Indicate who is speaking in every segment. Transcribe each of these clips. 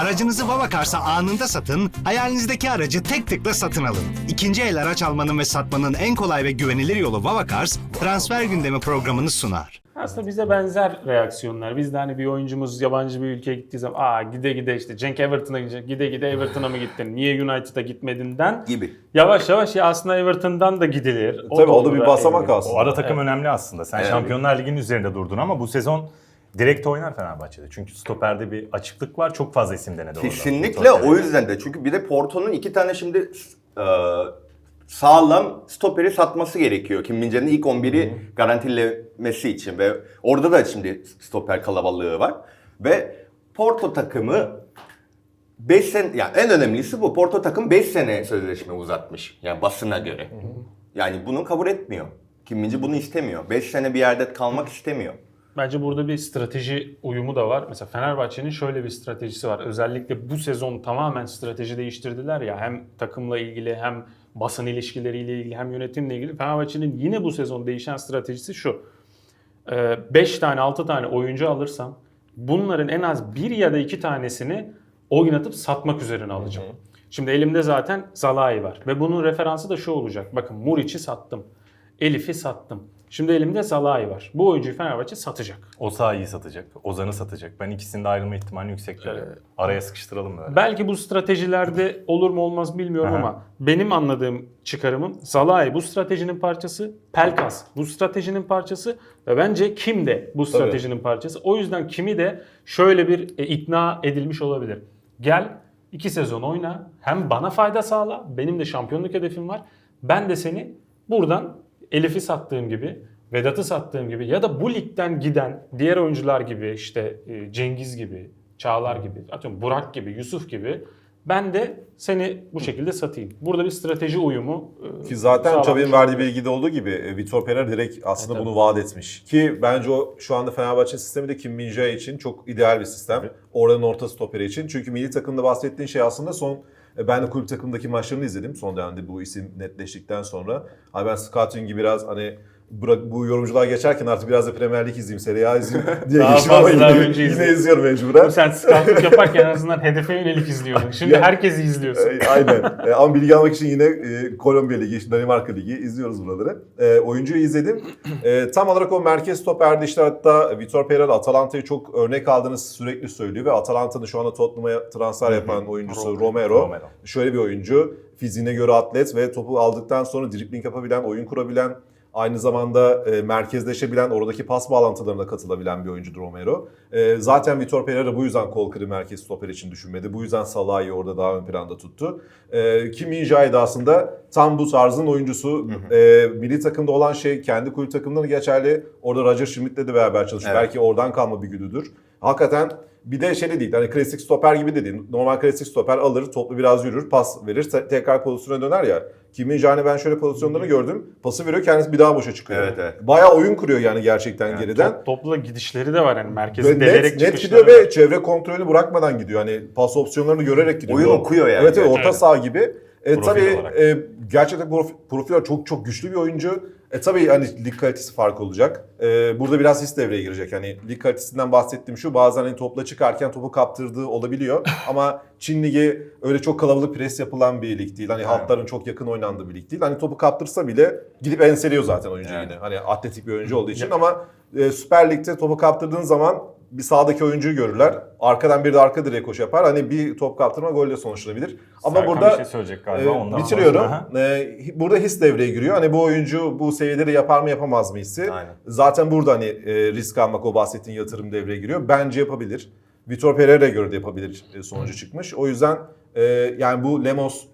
Speaker 1: Aracınızı Vavacars'a anında satın, hayalinizdeki aracı tek tıkla satın alın. İkinci el araç almanın ve satmanın en kolay ve güvenilir yolu Vavacars, transfer gündemi programını sunar.
Speaker 2: Aslında bize benzer reaksiyonlar. Biz de hani bir oyuncumuz yabancı bir ülkeye gittiği zaman aa gide gide işte Cenk Everton'a gidecek. Gide gide Everton'a mı gittin? Niye United'a gitmedinden?
Speaker 3: gibi.
Speaker 2: Yavaş yavaş ya aslında Everton'dan da gidilir.
Speaker 4: Tabii o da
Speaker 2: olur
Speaker 4: bir basamak aslında.
Speaker 5: O ara takım önemli aslında. Sen
Speaker 3: Evet.
Speaker 5: Şampiyonlar Ligi'nin üzerinde durdun ama bu sezon direkt oynar Fenerbahçe'de. Çünkü stoperde bir açıklık var. Çok fazla isim denedi orada.
Speaker 3: Kesinlikle o yüzden de. Çünkü bir de Porto'nun iki tane şimdi e, sağlam stoperi satması gerekiyor. Kim Min-jae'nin ilk 11'i garantilemesi için ve orada da şimdi stoper kalabalığı var. Ve Porto takımı 5 sene, yani en önemlisi bu. Porto takım 5 sene sözleşme uzatmış. Yani basına göre. Yani bunu kabul etmiyor. Kim Min-jae bunu istemiyor. 5 sene bir yerde kalmak istemiyor.
Speaker 2: Bence burada bir strateji uyumu da var. Mesela Fenerbahçe'nin şöyle bir stratejisi var. Özellikle bu sezon tamamen strateji değiştirdiler ya. Hem takımla ilgili hem basın ilişkileriyle ilgili hem yönetimle ilgili. Fenerbahçe'nin yine bu sezon değişen stratejisi şu. 5 tane 6 tane oyuncu alırsam bunların en az bir ya da iki tanesini oynatıp satmak üzerine alacağım. Şimdi elimde zaten Zalai var ve bunun referansı da şu olacak. Bakın Muriç'i sattım. Elif'i sattım. Şimdi elimde Zalai var. Bu oyuncuyu Fenerbahçe satacak.
Speaker 5: O sahayı satacak. Ozan'ı satacak. Ben ikisinin de ayrılma ihtimali yüksek böyle. Araya sıkıştıralım böyle.
Speaker 2: Belki bu stratejilerde olur mu olmaz bilmiyorum
Speaker 5: Aha.
Speaker 2: ama benim anladığım çıkarımım Zalai bu stratejinin parçası, Pelkas bu stratejinin parçası ve bence Kim de bu stratejinin parçası. O yüzden Kim'i de şöyle bir e, ikna edilmiş olabilir. Gel iki sezon oyna hem bana fayda sağla benim de şampiyonluk hedefim var. Ben de seni buradan Elif'i sattığım gibi Vedat'ı sattığım gibi ya da bu ligden giden diğer oyuncular gibi işte e, Cengiz gibi, Çağlar gibi, atıyorum Burak gibi, Yusuf gibi ben de seni bu şekilde satayım. Burada bir strateji uyumu e,
Speaker 4: Ki zaten Xavi'nin verdiği bilgide olduğu gibi e, Vitor Pereira direkt aslında
Speaker 2: Evet,
Speaker 4: bunu vaat etmiş. Ki bence o şu anda Fenerbahçe sistemi de Kim Min-jae için çok ideal bir sistem. Oranın orta stoperi için. Çünkü milli takımda bahsettiğin şey aslında son ben de kulüp takımdaki maçlarını izledim son dönemde bu isim netleştikten sonra. Hani ben scouting'i biraz hani bırak, bu yorumcular geçerken artık biraz da Premier Lig izleyeyim, Serie A izleyeyim diye
Speaker 2: Daha
Speaker 4: geçtim ama yine,
Speaker 2: önce
Speaker 4: yine
Speaker 2: izledim.
Speaker 4: izliyorum mecburen.
Speaker 2: Sen scouting yaparken en azından hedefe yönelik izliyordun. Şimdi
Speaker 4: Ya-
Speaker 2: herkesi izliyorsun.
Speaker 4: E, Aynen. E, ama bilgi almak için yine e, Kolombiya Ligi, Danimarka Ligi izliyoruz buraları. E, oyuncuyu izledim. E, tam olarak o merkez stoperde işte hatta Vitor Pereira Atalanta'yı çok örnek aldığını sürekli söylüyor ve Atalanta'nın şu anda Tottenham'a transfer yapan oyuncusu Romero.
Speaker 5: Romero.
Speaker 4: Şöyle bir oyuncu. Fiziğine göre atlet ve topu aldıktan sonra dribling yapabilen, oyun kurabilen, Aynı zamanda e, merkezleşebilen, oradaki pas bağlantılarına katılabilen bir oyuncudur Romero. E, zaten Vitor Pereira bu yüzden kol kırı merkez stoper için düşünmedi. Bu yüzden Salah'ı orada daha ön planda tuttu. E, Kim Min-jae de aslında tam bu tarzın oyuncusu. E, milli takımda olan şey kendi kulüp takımında da geçerli. Orada Roger Schmidt'le de beraber çalışıyor.
Speaker 3: Evet.
Speaker 4: Belki oradan kalma bir güdüdür. Hakikaten bir de şey de değil. Hani klasik stoper gibi de değil. Normal klasik stoper alır, toplu biraz yürür, pas verir, te- tekrar pozisyona döner ya. Kim Min-jae'ni ben şöyle pozisyonlarını gördüm. Pası veriyor, kendisi bir daha boşa çıkıyor.
Speaker 3: Evet, evet.
Speaker 4: Bayağı oyun kuruyor yani gerçekten geriden.
Speaker 2: Top, topla gidişleri de var yani merkezi
Speaker 4: Ve
Speaker 2: delerek
Speaker 4: net, net gidiyor
Speaker 2: var.
Speaker 4: ve çevre kontrolünü bırakmadan gidiyor. Hani pas opsiyonlarını görerek gidiyor.
Speaker 3: Oyun okuyor yani.
Speaker 4: Evet, evet orta
Speaker 2: Evet.
Speaker 4: saha gibi. E,
Speaker 5: Profil
Speaker 4: tabii
Speaker 5: olarak.
Speaker 4: e, gerçekten profi- profil olarak çok çok güçlü bir oyuncu. E tabii hani lig kalitesi farkı olacak. E, burada biraz his devreye girecek. Hani lig kalitesinden bahsettiğim şu bazen hani topla çıkarken topu kaptırdığı olabiliyor. Ama Çin Ligi öyle çok kalabalık pres yapılan bir lig değil. Hani halkların çok yakın oynandığı bir lig değil. Hani topu kaptırsa bile gidip enseliyor zaten oyuncu
Speaker 3: Evet.
Speaker 4: yine. Hani atletik bir oyuncu olduğu için ama e, Süper Lig'de topu kaptırdığın zaman bir sağdaki oyuncuyu görürler. Arkadan bir de arka direğe koşu yapar. Hani bir top kaptırma golle sonuçlanabilir. Ama
Speaker 5: Serkan
Speaker 4: burada
Speaker 5: bir şey söyleyecek galiba.
Speaker 4: ee,
Speaker 5: ondan
Speaker 4: bitiriyorum. Hi- burada his devreye giriyor. Hani bu oyuncu bu seviyeleri yapar mı yapamaz mı hissi.
Speaker 3: Aynen.
Speaker 4: Zaten burada hani e, risk almak o bahsettiğin yatırım devreye giriyor. Bence yapabilir. Vitor Pereira'ya göre de yapabilir e, sonucu çıkmış. O yüzden e, yani bu Lemos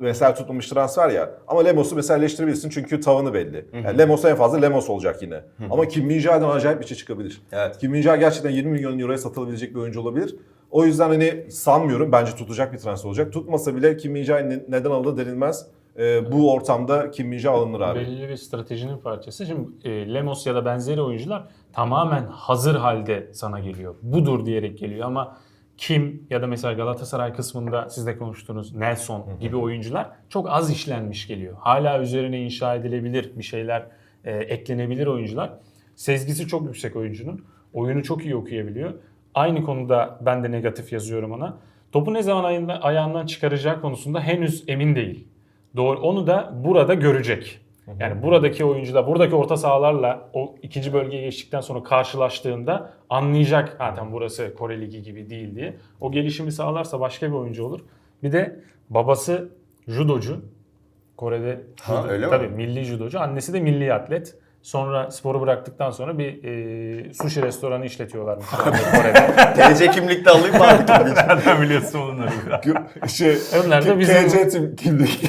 Speaker 4: mesela tutulmuş transfer ya. Ama Lemos'u meselleştirebilirsin çünkü tavanı belli. Yani Lemos en fazla Lemos olacak yine. Ama Kim Min-jae'den acayip bir şey çıkabilir.
Speaker 3: Evet.
Speaker 4: Kim Min-jae gerçekten 20 milyon euroya satılabilecek bir oyuncu olabilir. O yüzden hani sanmıyorum. Bence tutacak bir transfer olacak. Tutmasa bile Kim Min-jae ne- neden alındı denilmez. Ee, bu ortamda Kim Min-jae alınır abi.
Speaker 2: Belli bir stratejinin parçası. Şimdi e, Lemos ya da benzeri oyuncular tamamen hazır halde sana geliyor. Budur diyerek geliyor ama Kim ya da mesela Galatasaray kısmında siz de konuştuğunuz Nelson gibi oyuncular çok az işlenmiş geliyor. Hala üzerine inşa edilebilir bir şeyler e, eklenebilir oyuncular. Sezgisi çok yüksek oyuncunun. Oyunu çok iyi okuyabiliyor. Aynı konuda ben de negatif yazıyorum ona. Topu ne zaman ayağından çıkaracağı konusunda henüz emin değil. Doğru. Onu da burada görecek. Yani buradaki oyuncular, buradaki orta sahalarla o ikinci bölgeye geçtikten sonra karşılaştığında anlayacak zaten burası Kore Ligi gibi değil diye. O gelişimi sağlarsa başka bir oyuncu olur. Bir de babası judocu. Kore'de
Speaker 3: Ha,
Speaker 2: judo-
Speaker 3: öyle mi?
Speaker 2: tabii milli judocu. Annesi de milli atlet. Sonra sporu bıraktıktan sonra bir e, sushi restoranı işletiyorlarmış Kore'de.
Speaker 3: TC kimlikte alayım mı abi?
Speaker 5: Nereden biliyorsun bunları?
Speaker 4: şey,
Speaker 2: Onlar da bizim-
Speaker 4: tim- kimlik.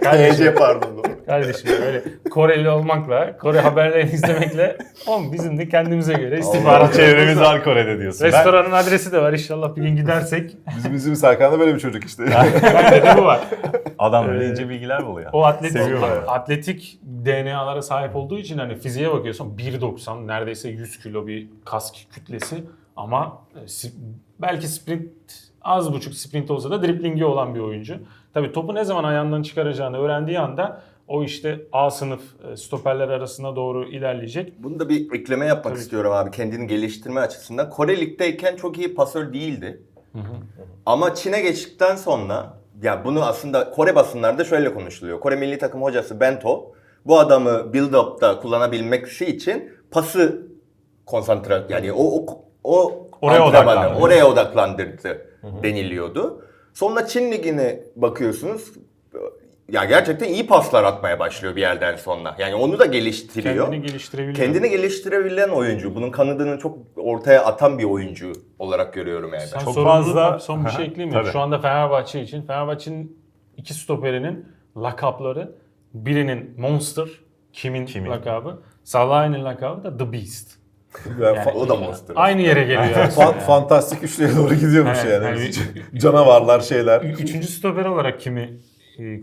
Speaker 3: TC pardon.
Speaker 2: Kardeşim öyle Koreli olmakla, Kore haberlerini izlemekle oğlum bizim de kendimize göre istihbarat
Speaker 5: Çevremiz var Kore'de diyorsun. Ben-
Speaker 2: Restoranın adresi de var inşallah bir gün gidersek.
Speaker 4: bizim bizim Serkan da böyle bir çocuk işte.
Speaker 2: Bende de bu var.
Speaker 5: Adam böyle
Speaker 2: Ee,
Speaker 5: ince bilgiler buluyor.
Speaker 2: O atletik, atletik DNA'lara sahip olduğu için hani fiziğe bakıyorsun 1.90 neredeyse 100 kilo bir kask kütlesi ama e, belki sprint az buçuk sprint olsa da driplingi olan bir oyuncu. Tabii topu ne zaman ayağından çıkaracağını öğrendiği anda o işte A sınıf e, stoperler arasına doğru ilerleyecek.
Speaker 3: Bunu da bir ekleme yapmak
Speaker 2: Tabii.
Speaker 3: istiyorum abi kendini geliştirme açısından. Kore Lig'deyken çok iyi pasör değildi. Ama Çin'e geçtikten sonra ya bunu aslında Kore basınlarda şöyle konuşuluyor. Kore milli takım hocası Bento bu adamı build-up'ta kullanabilmesi için pası konsantre yani o o, o
Speaker 5: Oraya odaklandı.
Speaker 3: oraya odaklandırdı deniliyordu. Sonra Çin ligine bakıyorsunuz ya gerçekten iyi paslar atmaya başlıyor bir yerden sonra. Yani onu da geliştiriyor.
Speaker 2: Kendini geliştirebiliyor.
Speaker 3: Kendini geliştirebilen oyuncu. Bunun kanadını çok ortaya atan bir oyuncu olarak görüyorum yani.
Speaker 2: Sen
Speaker 5: Çok fazla-
Speaker 2: son bir şey ekleyeyim mi? Şu anda Fenerbahçe için Fenerbahçe'nin iki stoperinin lakapları birinin Monster, kimin,
Speaker 5: Kimin?
Speaker 2: lakabı? Salah'ın lakabı da The Beast.
Speaker 4: Yani
Speaker 3: O da monster.
Speaker 2: Aynı yere geliyor.
Speaker 4: Fan- fantastik üçlüye doğru gidiyormuş
Speaker 2: Evet,
Speaker 4: yani.
Speaker 2: yani-
Speaker 4: Canavarlar şeyler.
Speaker 2: Üçüncü stoper olarak kimi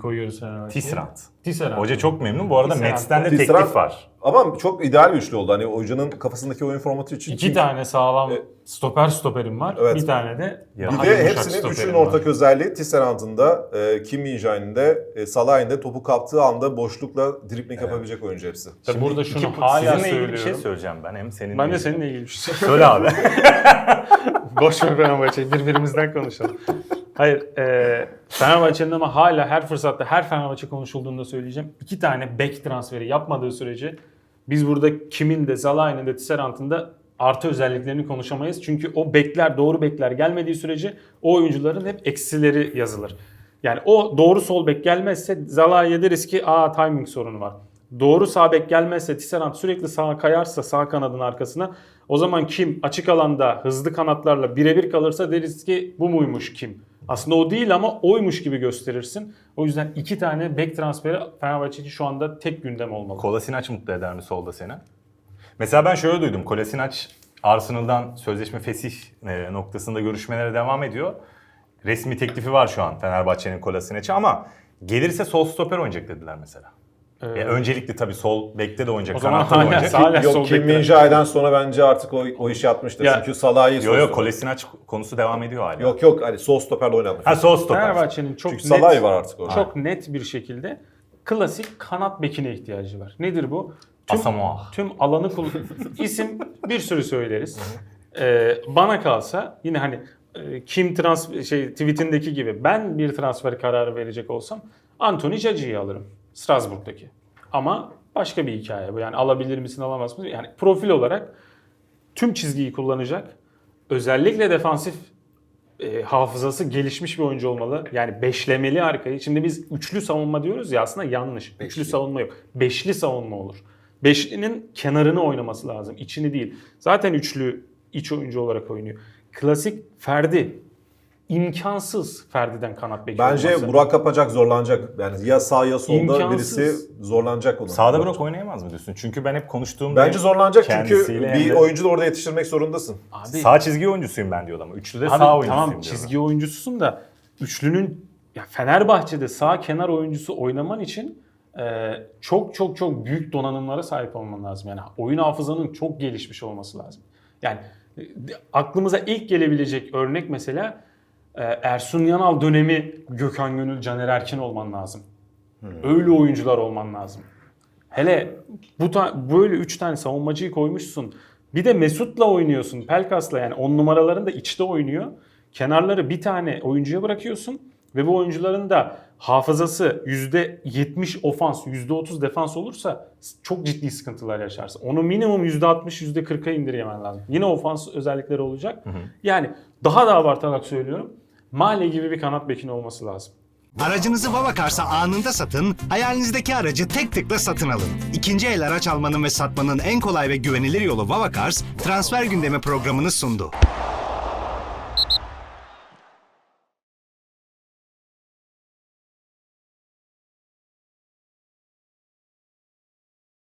Speaker 2: koyuyoruz Fenerbahçe'ye?
Speaker 5: Tisserand.
Speaker 2: Tisserand.
Speaker 5: Hoca çok memnun. Bu arada. Mets'ten de
Speaker 4: Tisserand-
Speaker 5: teklif var.
Speaker 4: Ama çok ideal bir üçlü oldu. Hani hocanın kafasındaki oyun formatı için.
Speaker 2: İki tane sağlam stoper stoperim var.
Speaker 4: Evet.
Speaker 2: Bir tane de
Speaker 5: Ya.
Speaker 4: Bir de hepsinin üçünün
Speaker 2: var.
Speaker 4: ortak özelliği Tisserand'ın da, e, Kim Min-jae'nin de, e, Salah'ın da topu kaptığı anda boşlukla dribbling yapabilecek oyuncu hepsi.
Speaker 2: Tabii burada şunu
Speaker 5: İki-
Speaker 2: hala
Speaker 5: sizinle
Speaker 2: söylüyorum.
Speaker 5: ilgili bir şey söyleyeceğim ben. Hem senin
Speaker 2: ben de seninle ilgili bir şey
Speaker 5: Söyle abi.
Speaker 2: Boş ver Fenerbahçe'yi birbirimizden konuşalım. Hayır, e, Fenerbahçe'nin ama hala her fırsatta her Fenerbahçe konuşulduğunda söyleyeceğim. iki tane bek transferi yapmadığı sürece biz burada kimin de Zalai'nin de Tisserand'ın da artı özelliklerini konuşamayız. Çünkü o bekler, doğru bekler gelmediği sürece o oyuncuların hep eksileri yazılır. Yani o doğru sol bek gelmezse Zalai'ye deriz ki aa timing sorunu var. Doğru sağ bek gelmezse Tisserand sürekli sağa kayarsa sağ kanadın arkasına o zaman kim açık alanda hızlı kanatlarla birebir kalırsa deriz ki bu muymuş kim? Aslında o değil ama oymuş gibi gösterirsin. O yüzden iki tane bek transferi Fenerbahçe için şu anda tek gündem olmalı.
Speaker 5: Kolasinac mutlu eder mi solda seni? Mesela ben şöyle duydum. Kolasinac Arsenal'dan sözleşme fesih e, noktasında görüşmelere devam ediyor. Resmi teklifi var şu an Fenerbahçe'nin Kolasinac'e ama gelirse sol stoper oynayacak dediler mesela.
Speaker 2: Ee,
Speaker 5: Ya öncelikli tabii sol bekte de oynayacak,
Speaker 2: O zaman hala
Speaker 5: oynayacak.
Speaker 2: sağ- Hala sol
Speaker 4: Yok Kim. Min-jae'den sonra bence artık o, o işi yapmıştır.
Speaker 2: Ya-
Speaker 4: Çünkü Salah'ı
Speaker 5: Yok yok Kolasinac konusu devam ediyor hala.
Speaker 4: Yok yok hani sol stoperle oynatmış.
Speaker 5: Ha sol stoper.
Speaker 2: Fenerbahçe'nin çok
Speaker 4: Çünkü
Speaker 2: net,
Speaker 4: Salah var artık orada.
Speaker 2: çok net bir şekilde klasik kanat bekine ihtiyacı var. Nedir bu? Tüm,
Speaker 5: Asamoah.
Speaker 2: tüm alanı kullan... isim bir sürü söyleriz. Ee, bana kalsa yine hani e, kim trans şey tweetindeki gibi ben bir transfer kararı verecek olsam Anthony Caci'yi alırım. Strasbourg'daki. Ama başka bir hikaye bu. Yani alabilir misin alamaz mısın? Yani profil olarak tüm çizgiyi kullanacak. Özellikle defansif e, hafızası gelişmiş bir oyuncu olmalı. Yani beşlemeli arkayı. Şimdi biz üçlü savunma diyoruz ya aslında yanlış. Üçlü
Speaker 3: Beşli.
Speaker 2: savunma yok. Beşli savunma olur. Beşlinin kenarını oynaması lazım. içini değil. Zaten üçlü iç oyuncu olarak oynuyor. Klasik Ferdi. İmkansız Ferdi'den kanat beki
Speaker 4: Bence
Speaker 2: olması.
Speaker 4: Burak Kapacak zorlanacak. Yani ya sağ ya solda
Speaker 2: İmkansız.
Speaker 4: birisi zorlanacak onu.
Speaker 5: Sağda Burak oynayamaz mı diyorsun? Çünkü ben hep konuştuğumda
Speaker 4: Bence zorlanacak çünkü
Speaker 5: kendisiyle hem
Speaker 4: bir
Speaker 5: de-
Speaker 4: oyuncu da orada yetiştirmek zorundasın.
Speaker 2: Abi,
Speaker 5: Sağ çizgi oyuncusuyum ben diyor ama. Üçlüde
Speaker 2: Abi
Speaker 5: sağ oyuncusuyum
Speaker 2: tamam çizgi oyuncususun da üçlünün ya Fenerbahçe'de sağ kenar oyuncusu oynaman için e, çok çok çok büyük donanımlara sahip olman lazım. Yani oyun hafızanın çok gelişmiş olması lazım. Yani e, aklımıza ilk gelebilecek örnek mesela Ersun Yanal dönemi Gökhan Gönül, Caner Erkin olman lazım. Öyle oyuncular olman lazım. Hele bu ta- böyle 3 tane savunmacıyı koymuşsun. Bir de Mesut'la oynuyorsun. Pelkas'la yani 10 numaraların da içte oynuyor. Kenarları bir tane oyuncuya bırakıyorsun ve bu oyuncuların da hafızası %70 ofans, %30 defans olursa çok ciddi sıkıntılar yaşarsın. Onu minimum %60, %40'a indirgemen lazım. Yine ofans özellikleri olacak. Yani daha da abartarak söylüyorum. Male gibi bir kanat bekin olması lazım.
Speaker 1: Aracınızı Vavacars'a anında satın, hayalinizdeki aracı tek tıkla satın alın. İkinci el araç almanın ve satmanın en kolay ve güvenilir yolu Vavacars, transfer gündemi programını sundu.